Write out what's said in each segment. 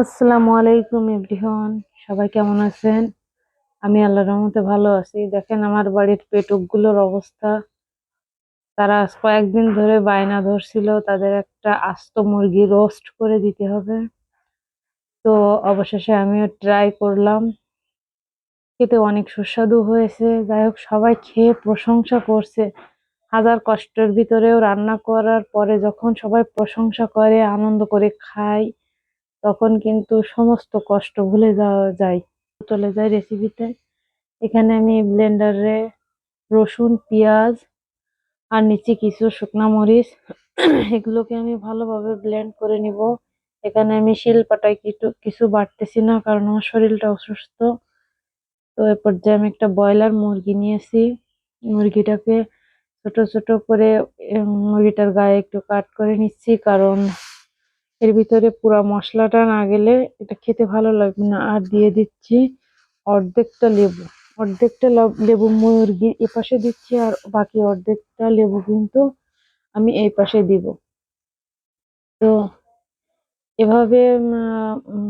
আসসালামু আলাইকুম এভরিওয়ান, সবাই কেমন আছেন? আমি আল্লাহর রহমতে ভালো আছি। দেখেন আমার বাড়ির পেটুকগুলোর অবস্থা। তারা কয়েকদিন ধরে বায়না ধরছিল, তাদের একটা আস্ত মুরগি রোস্ট করে দিতে হবে। তো অবশেষে আমিও ট্রাই করলাম। খেতে অনেক সুস্বাদু হয়েছে। যাই হোক, সবাই খেয়ে প্রশংসা করছে। হাজার কষ্টের ভিতরেও রান্না করার পরে যখন সবাই প্রশংসা করে, আনন্দ করে খায় তখন কিন্তু সমস্ত কষ্ট ভুলে যাওয়া যায়। চলে যায় রেসিপিতে এখানে আমি ব্লেন্ডারে রসুন, পেঁয়াজ আর নিচে কিছু শুকনা মরিচ। এগুলোকে আমি ভালোভাবে ব্লেন্ড করে নিব। এখানে আমি শিলপাটায় কিছু কিছু বাড়তেছি না কারণ আমার শরীরটা অসুস্থ। তো এ পর্যায়ে আমি একটা ব্রয়লার মুরগি নিয়েছি। মুরগিটাকে ছোট ছোট করে মুরগিটার গায়ে একটু কাট করে নিচ্ছি কারণ এর ভিতরে পুরা মশলাটা না গেলে এটা খেতে ভালো লাগবে না। আর দিয়ে দিচ্ছি অর্ধেকটা লেবু। অর্ধেকটা লাব- মুরগির এ পাশে দিচ্ছি আর বাকি অর্ধেকটা লেবু কিন্তু আমি এই পাশে দিব। তো এভাবে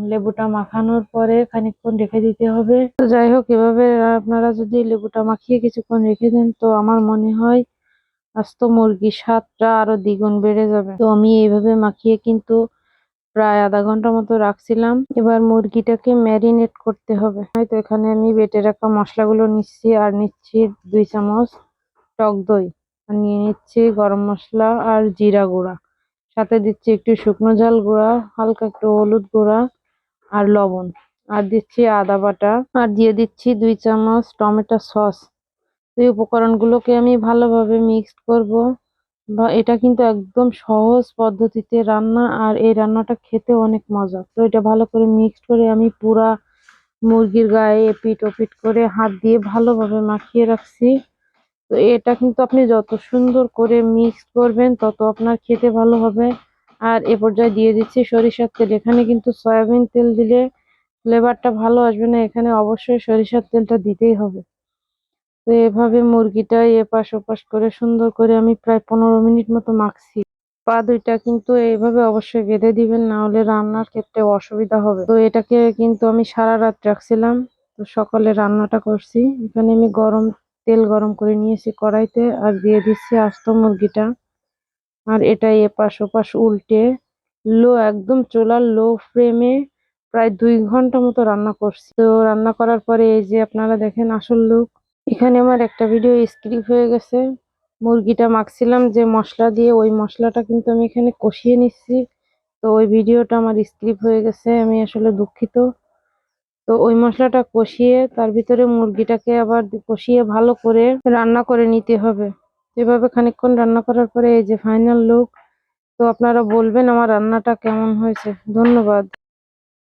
লেবুটা মাখানোর পরে খানিকক্ষণ রেখে দিতে হবে। তো যাই হোক, এভাবে আপনারা যদি লেবুটা মাখিয়ে কিছুক্ষণ রেখে দেন, তো আমার মনে হয় আস্ত মুরগির স্বাদটা আরও দ্বিগুণ বেড়ে যাবে। তো আমি এইভাবে মাখিয়ে কিন্তু প্রায় আধা ঘণ্টা মতো রাখছিলাম। এবার মুরগিটাকে ম্যারিনেট করতে হবে। হয়তো এখানে আমি বেটে রাখা মশলাগুলো নিচ্ছি, আর নিচ্ছি দুই চামচ টক দই। আর নিয়ে নিচ্ছি গরম মশলা আর জিরা গুঁড়া। সাথে দিচ্ছি একটু শুকনো ঝাল গুঁড়া, হালকা একটু হলুদ গুঁড়া আর লবণ। আর দিচ্ছি আদা বাটা। আর দিয়ে দিচ্ছি দুই চামচ টমেটো সস। এই উপকরণগুলোকে আমি ভালোভাবে মিক্সড করব। বা এটা কিন্তু একদম সহজ পদ্ধতিতে রান্না, আর এই রান্নাটা খেতে অনেক মজা। তো এটা ভালো করে মিক্সড করে আমি পুরা মুরগির গায়ে এপিট ওপিট করে হাত দিয়ে ভালোভাবে মাখিয়ে রাখছি। তো এটা কিন্তু আপনি যত সুন্দর করে মিক্স করবেন, তত আপনার খেতে ভালো হবে। আর এ পর্যায়ে দিয়ে দিচ্ছি সরিষার তেল। এখানে কিন্তু সয়াবিন তেল দিলে ফ্লেভারটা ভালো আসবে না। এখানে অবশ্যই সরিষার তেলটা দিতেই হবে। তো এভাবে মুরগিটা এপাশ ওপাশ করে সুন্দর করে আমি প্রায় পনেরো মিনিট মতো মাখছি। পা দুইটা কিন্তু এইভাবে অবশ্যই বেঁধে দিবেন, না হলে রান্নার ক্ষেত্রে অসুবিধা হবে। তো এটাকে কিন্তু আমি সারা রাত রাখছিলাম, তো সকালে রান্নাটা করছি। এখানে আমি গরম তেল গরম করে নিয়েছি কড়াইতে আর দিয়ে দিচ্ছি আস্ত মুরগিটা। আর এটা এপাশ ওপাশ উল্টে লো, একদম চোলার লো ফ্লেমে প্রায় দুই ঘণ্টা মতো রান্না করছি। তো রান্না করার পরে এই যে আপনারা দেখেন আসল লুক এখানে আমার একটা ভিডিও স্ক্রিপ হয়ে গেছে। মুরগিটা মাখছিলাম যে মশলা দিয়ে, ওই মশলাটা কিন্তু আমি এখানে কষিয়ে নিচ্ছি। তো ওই ভিডিওটা আমার স্ক্রিপ হয়ে গেছে, আমি আসলে দুঃখিত। তো ওই মশলাটা কষিয়ে, তার ভিতরে মুরগিটাকে আবার কষিয়ে ভালো করে রান্না করে নিতে হবে। এভাবে খানিকক্ষণ রান্না করার পরে এই যে ফাইনাল লুক তো আপনারা বলবেন আমার রান্নাটা কেমন হয়েছে। ধন্যবাদ।